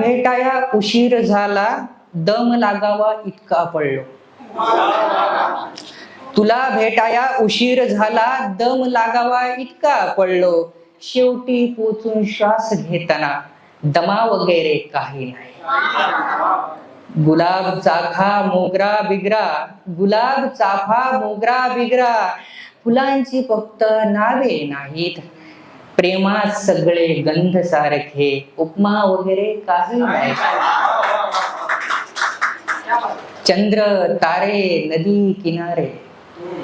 भेटाया उशीर झाला दम लागावा इतका पडलो. तुला भेटाया उशीर झाला दम लागावा इतका पडलो. शेवटी पोचून श्वास घेताना दमा वगैरे काही नाही. गुलाब चाफा मोगरा बिगरा गुलाब चाफा मोगरा बिगरा. फुलांची फक्त नावे नाहीत. प्रेमात सगळे गंध सारखे उपमा वगैरे काही नाही. चंद्र तारे नदी किनारे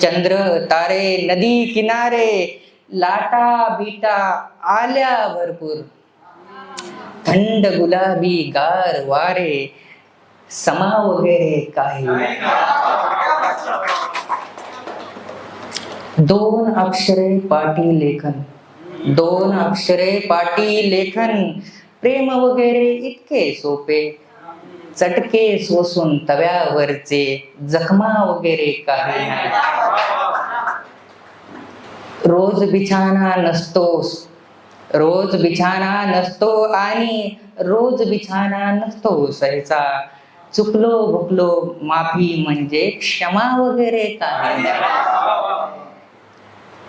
चंद्र तारे नदी किनारे लाटा बिटा आल्या भरपूर. थंड गुलाबी गार वारे समा वगैरे काही दोन अक्षरे पाटी लेखन. दोन अक्षरे पाटी लेखन प्रेम वगैरे इतके सोपे. चटके सोसून तव्यावरचे जखमा वगैरे काही नाही. रोज बिछाना नसतोस. रोज बिछाना नसतो आणि रोज बिछाना नसतो सहसा चुकलो भुकलो माफी म्हणजे क्षमा वगैरे काही नाही.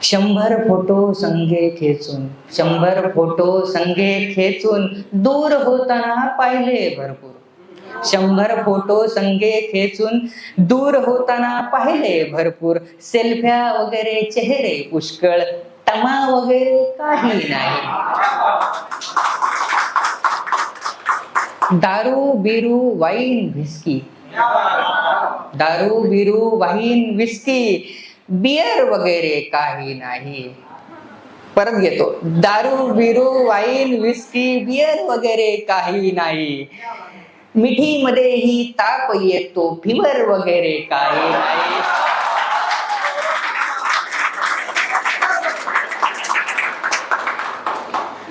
शंभर फोटो संगे खेचून शंभर फोटो संगे खेचून दूर होताना पाहिले भरपूर. शंभर फोटो संगे खेचून दूर होताना पाहिले भरपूर. सेल्फ्या वगैरे चेहरे पुष्कळ तमा वगैरे काही नाही. दारू बिरू वाईन भिस्की दारू बिरू वाईन विस्की बियर वगैरे काही नाही. परत घेतो. दारू बिरू वाईन विस्की बियर वगैरे काही नाही. मिठी मध्ये ही ताप येतो फिवर वगैरे काही नाही.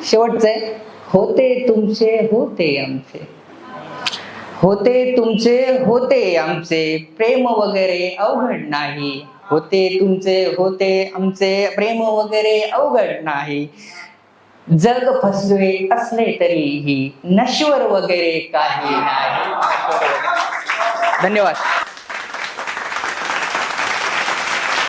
शेवटचे होते तुमचे होते आमचे. होते तुमचे होते आमचे. प्रेम वगैरे अवघड नाही. होते तुमचे होते आमचे. प्रेम वगैरे अवघड नाही. जग फसवे असले तरीही नश्वर वगैरे काही नाही. धन्यवाद.